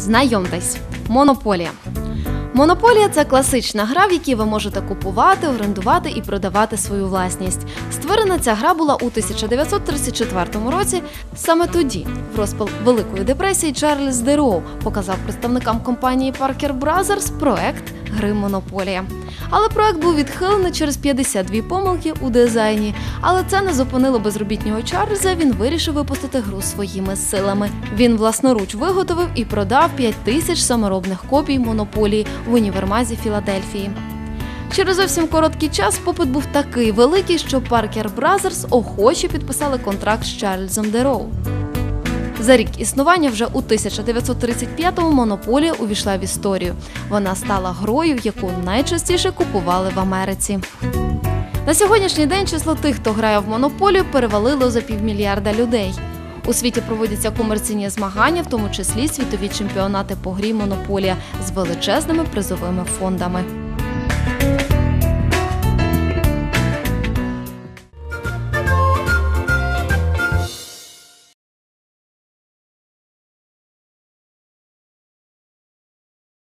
Знайомтесь, монополія. Монополія це класична гра, в якій ви можете купувати, орендувати і продавати свою власність. Створена ця гра була у 1934 році. Саме тоді, в розпал Великої депресії, Чарльз Дероу показав представникам компанії Parker Brothers проект гри Монополія. Але проект був відхилений через 52 помилки у дизайні. Але це не зупинило безробітнього Чарльза. Він вирішив випустити гру своїми силами. Він власноруч виготовив і продав 5 тисяч саморобних копій монополії в універмазі Філадельфії. Через зовсім короткий час попит був такий великий, що Parker Brothers охоче підписали контракт з Чарльзом Дероу. За рік існування вже у 1935-му монополія увійшла в історію. Вона стала грою, яку найчастіше купували в Америці. На сьогоднішній день число тих, хто грає в монополію, перевалило за півмільярда людей. У світі проводяться комерційні змагання, в тому числі світові чемпіонати по грі Монополія з величезними призовими фондами.